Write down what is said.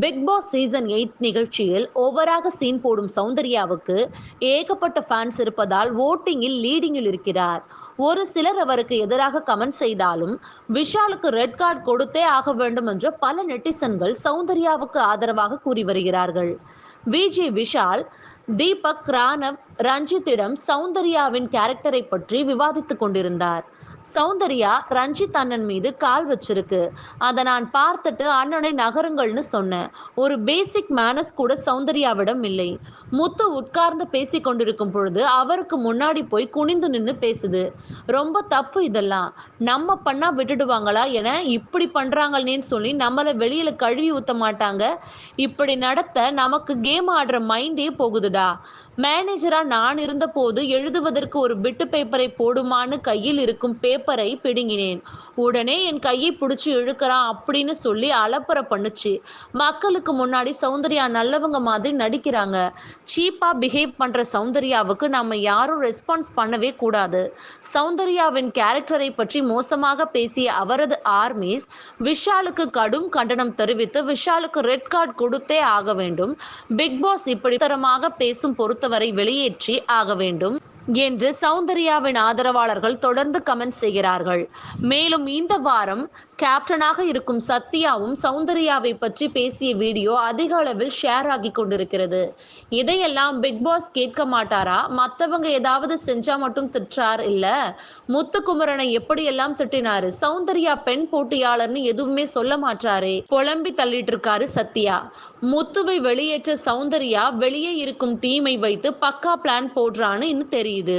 Big Boss season eight நிகழ்ச்சியில் ஓவராக scene போடும் சௌந்தர்யாவுக்கு ஏகப்பட்ட ஃபேன்ஸ் இருப்பதால் ஓட்டிங்கில் லீடிங்கில் இருக்கிறார். ஒரு சிலர் அவருக்கு எதிராக கமெண்ட் செய்தாலும் விஷாலுக்கு ரெட் கார்டு கொடுத்தே ஆக வேண்டும் என்று பல நெட்டிசன்கள் சௌந்தர்யாவுக்கு ஆதரவாக கூறி வருகிறார்கள். விஜே விஷால் தீபக் ராணவ் ரஞ்சித்திடம் சௌந்தர்யாவின் கேரக்டரை பற்றி விவாதித்துக் கொண்டிருந்தார். சௌந்தர்யா ரஞ்சித் அண்ணன் மீது கால் வச்சிருக்கு. அதை நான் பார்த்துட்டு அண்ணனை நகருங்கள்னு சொன்னேன். ஒரு பேசிக் மேனஸ் கூட சௌந்தர்யாவிடம் இல்லை. முத்து உட்கார்ந்து பேசி கொண்டிருக்கும் பொழுது அவருக்கு முன்னாடி போய் குனிந்து நின்று பேசுது. ரொம்ப தப்பு இதெல்லாம். நம்ம பண்ணா விட்டுடுவாங்களா என இப்படி பண்றாங்கன்னு சொல்லி நம்மளை வெளியில கழுவி ஊத்த மாட்டாங்க. இப்படி நடத்த நமக்கு கேம் ஆடுற மைண்டே போகுதுடா. மேனேஜரா நான் இருந்தபோது எழுதுவதற்கு ஒரு பிட்டு பேப்பரை போடுமான்னு கையில் இருக்கும் பே பேப்பரை பிடுங்கினேன். உடனே என் கையை பிடிச்சி இழுக்கிறான் அப்படின்னு சொல்லி அலப்பற பண்ணுச்சு. மக்களுக்கு முன்னாடி சௌந்தர்யா நல்லவங்க மாதிரி நடிக்கிறாங்க. சீப்பா பிஹேவ் பண்ற சௌந்தர்யாவுக்கு நம்ம யாரும் ரெஸ்பான்ஸ் பண்ணவே கூடாது. சௌந்தர்யாவின் கேரக்டரை பற்றி மோசமாக பேசிய அவரது ஆர்மிஸ் விஷாலுக்கு கடும் கண்டனம் தெரிவித்து விஷாலுக்கு ரெட் கார்டு கொடுத்தே ஆக வேண்டும். பிக் பாஸ் இப்படி தரமாக பேசும் பொறுத்தவரை வெளியேற்றி ஆக வேண்டும். என்று சௌந்தர்யாவின் ஆதரவாளர்கள் தொடர்ந்து கமெண்ட் செய்கிறார்கள். மேலும் இந்த வாரம் கேப்டனாக இருக்கும் சத்யாவும் சௌந்தர்யாவை பற்றி பேசிய வீடியோ அதிக அளவில் ஷேர் ஆகி கொண்டிருக்கிறது. இதையெல்லாம் பிக் பாஸ் கேட்க மாட்டாரா? மத்தவங்க ஏதாவது செஞ்சா மட்டும் திட்டார் இல்ல? முத்துக்குமரனை எப்படியெல்லாம் திட்டினாரு? சௌந்தர்யா பெண் போட்டியாளர்னு எதுவுமே சொல்ல மாட்டாரே புலம்பி தள்ளிட்டு இருக்காரு சத்யா. முத்துவை வெளியேற்ற சௌந்தர்யா வெளியே இருக்கும் டீமை வைத்து பக்கா பிளான் போடுறான்னு இன்னும் இது